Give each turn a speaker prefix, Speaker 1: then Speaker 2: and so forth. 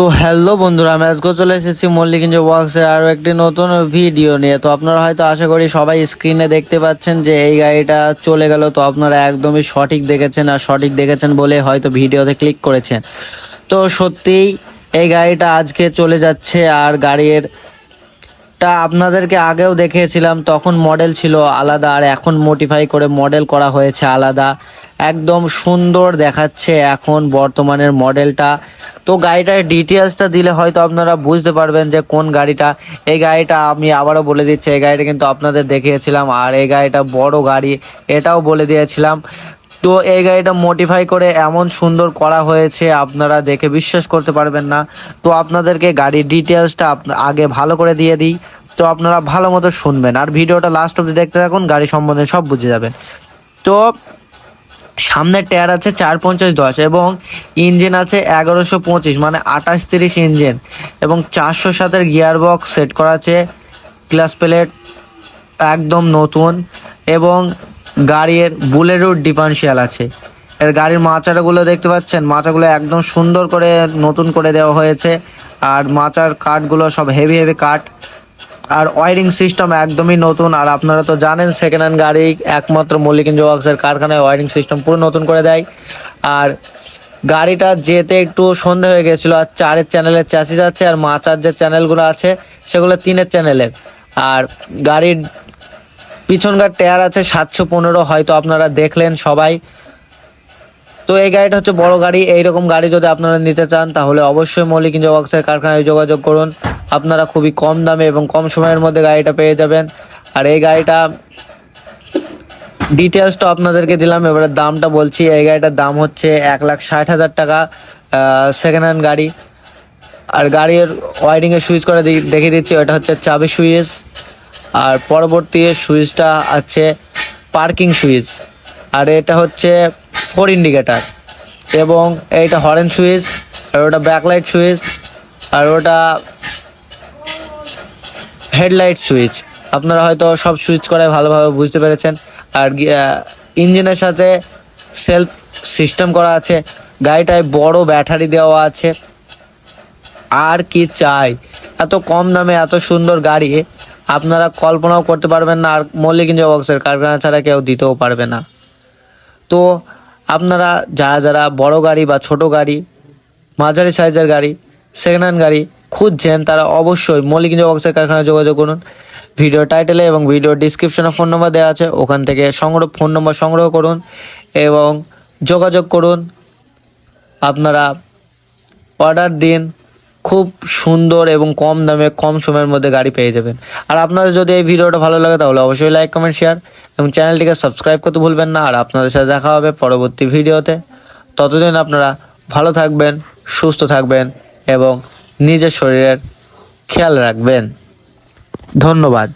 Speaker 1: তো হ্যালো বন্ধুরা, আমি আজকে চলে এসেছি মল্লিকঞ্জ ওয়ার্কসের আরও একটি নতুন ভিডিও নিয়ে। তো আপনারা হয়তো আশা করি সবাই স্ক্রিনে দেখতে পাচ্ছেন যে এই গাড়িটা চলে গেল, তো আপনারা একদমই সঠিক দেখেছেন আর সঠিক দেখেছেন বলে হয়তো ভিডিওতে ক্লিক করেছেন। তো সত্যিই এই গাড়িটা আজকে চলে যাচ্ছে আর গাড়ির টা আপনাদেরকে আগেও দেখিয়েছিলাম, তখন মডেল ছিল আলাদা আর এখন মডিফাই করে মডেল করা হয়েছে আলাদা। একদম সুন্দর দেখাচ্ছে এখন বর্তমানের মডেলটা। তো গাড়িটার ডিটেলসটা দিলে হয়তো আপনারা বুঝতে পারবেন যে কোন গাড়িটা। এই গাড়িটা আমি আবারও বলে দিচ্ছি, এই গাড়িটা কিন্তু আপনাদের দেখিয়েছিলাম, আর এই গাড়িটা বড় গাড়ি, এটাও বলে দিয়েছিলাম। তো এই গাড়িটা মডিফাই করে এমন সুন্দর করা হয়েছে, আপনারা দেখে বিশ্বাস করতে পারবেন না। তো আপনাদেরকে গাড়ির ডিটেলসটা আগে ভালো করে দিয়ে দিই, তো আপনারা ভালো মতো শুনবেন। আর ভিডিওটা লাস্ট অব্দি দেখতে থাকুন, গাড়ি সম্বন্ধে সব বুঝে যাবেন। তো সামনের টায়ার আছে চার পঞ্চাশ দশ এবং ইঞ্জিন আছে এগারোশো পঁচিশ মানে আঠাশ তিরিশ ইঞ্জিন এবং চারশো সাতের গিয়ার বক্স সেট করা আছে ক্লাস প্লেট একদম নতুন এবং গাড়ির বুলেরও ডিফারেন্সিয়াল আছে। এর গাড়ির মাচাটাগুলো দেখতে পাচ্ছেন, মাচাগুলো একদম সুন্দর করে নতুন করে দেওয়া হয়েছে আর মাচার কাঠগুলো সব হেভি হেভি কাঠ। আর ওয়ারিং সিস্টেম একদমই নতুন, আর আপনারা তো জানেন সেকেন্ড হ্যান্ড গাড়ি একমাত্র মল্লিকিঞ্জ ওয়ার্কসের কারখানায় ওয়ারিং সিস্টেম পুরো নতুন করে দেয়। আর গাড়িটা যেতে একটু সন্ধে হয়ে গেছিল, আর চারের চ্যানেলের চ্যাসিস আছে, আর মাচার যে চ্যানেলগুলো আছে, সেগুলো তিনের চ্যানেলের আর গাড়ির পিছনকার টায়ার আছে সাতশো পনেরো, হয়তো আপনারা দেখলেন সবাই। তো এই গাড়িটা হচ্ছে বড় গাড়ি, এইরকম গাড়ি যদি আপনারা নিতে চান, তাহলে অবশ্যই মৌলিক ওয়ার্কসের কারখানায় যোগাযোগ করুন। আপনারা খুবই কম দামে এবং কম সময়ের মধ্যে গাড়িটা পেয়ে যাবেন। আর এই গাড়িটা ডিটেলসটা আপনাদেরকে দিলাম, এবারে দামটা বলছি। এই গাড়িটার দাম হচ্ছে এক লাখ ষাট হাজার টাকা সেকেন্ড হ্যান্ড গাড়ি। আর গাড়ির ওয়ারিংয়ের সুইচ করে দেখিয়ে দিচ্ছি, ওটা হচ্ছে চাবি সুইচ আর পরবর্তী সুইচটা আছে পার্কিং সুইচ আর এটা হচ্ছে ফোর ইন্ডিকেটার এবং এইটা হরেন সুইচ আর ওটা ব্যাকলাইট সুইচ আর ওটা হেডলাইট সুইচ। আপনারা হয়তো সব সুইচ করে ভালোভাবে বুঝতে পেরেছেন। আর ইঞ্জিনের সাথে সেলফ সিস্টেম করা আছে। গাড়িটায় বড় ব্যাটারি দেওয়া আছে। আর কি চাই? এত কম দামে এত সুন্দর গাড়ি, আপনারা কল্পনাও করতে পারবেন না। আর মল্লিক ইঞ্জিন বক্সের কারখানা ছাড়া কেউ দিতেও পারবে না। তো, আপনারা যারা যারা বড় গাড়ি বা ছোট গাড়ি, মাঝারি সাইজের গাড়ি সেকেন্ড হ্যান্ড গাড়ি খুঁজছেন, তারা অবশ্যই মল্লিক ইঞ্জিন বক্সের কারখানায় যোগাযোগ করুন। ভিডিও টাইটেলে এবং ভিডিও ডিসক্রিপশনে ফোন নম্বর দেওয়া আছে। ওখান থেকে সংগ্রহ ফোন নম্বর সংগ্রহ করুন এবং যোগাযোগ করুন। আপনারা অর্ডার দিন, খুব সুন্দর এবং কম দামে, কম সময়ের মধ্যে গাড়ি পেয়ে যাবেন। আর আপনাদের যদি এই ভিডিওটা ভালো লাগে, তাহলে অবশ্যই লাইক কমেন্ট শেয়ার এবং চ্যানেলটিকে সাবস্ক্রাইব করতে ভুলবেন না। আর আপনাদের সাথে দেখা হবে পরবর্তী ভিডিওতে। ততদিন আপনারা ভালো থাকবেন, সুস্থ থাকবেন এবং নিজের শরীরের খেয়াল রাখবেন। ধন্যবাদ।